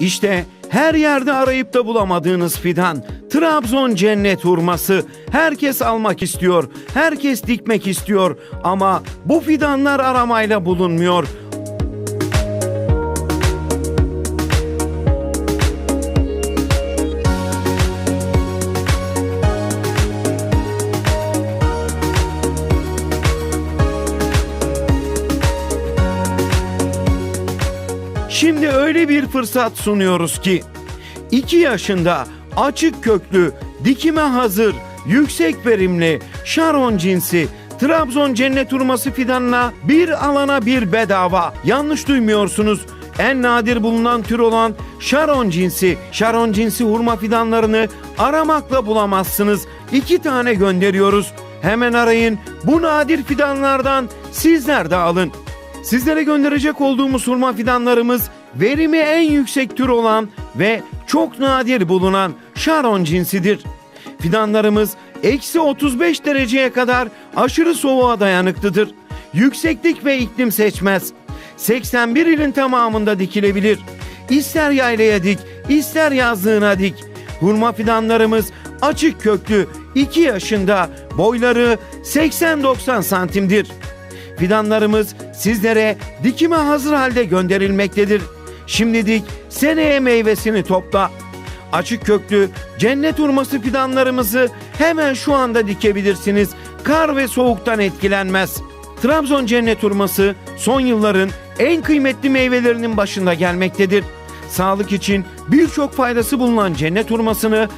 İşte her yerde arayıp da bulamadığınız fidan. Trabzon cennet hurması. Herkes almak istiyor. Herkes dikmek istiyor. Ama bu fidanlar aramayla bulunmuyor. Şimdi öyle bir fırsat sunuyoruz ki 2 yaşında açık köklü, dikime hazır, yüksek verimli, şaron cinsi, Trabzon cennet hurması fidanına bir alana bir bedava. Yanlış duymuyorsunuz. En nadir bulunan tür olan şaron cinsi, şaron cinsi hurma fidanlarını aramakla bulamazsınız. İki tane gönderiyoruz. Hemen arayın. Bu nadir fidanlardan sizler de alın. Sizlere gönderecek olduğumuz hurma fidanlarımız verimi en yüksek tür olan ve çok nadir bulunan şaron cinsidir. Fidanlarımız eksi 35 dereceye kadar aşırı soğuğa dayanıklıdır. Yükseklik ve iklim seçmez. 81 ilin tamamında dikilebilir. İster yaylaya dik, ister yazlığına dik. Hurma fidanlarımız açık köklü, 2 yaşında, boyları 80-90 santimdir. Fidanlarımız sizlere dikime hazır halde gönderilmektedir. Şimdi dik, seneye meyvesini topla. Açık köklü cennet hurması fidanlarımızı hemen şu anda dikebilirsiniz. Kar ve soğuktan etkilenmez. Trabzon cennet hurması son yılların en kıymetli meyvelerinin başında gelmektedir. Sağlık için birçok faydası bulunan cennet hurmasını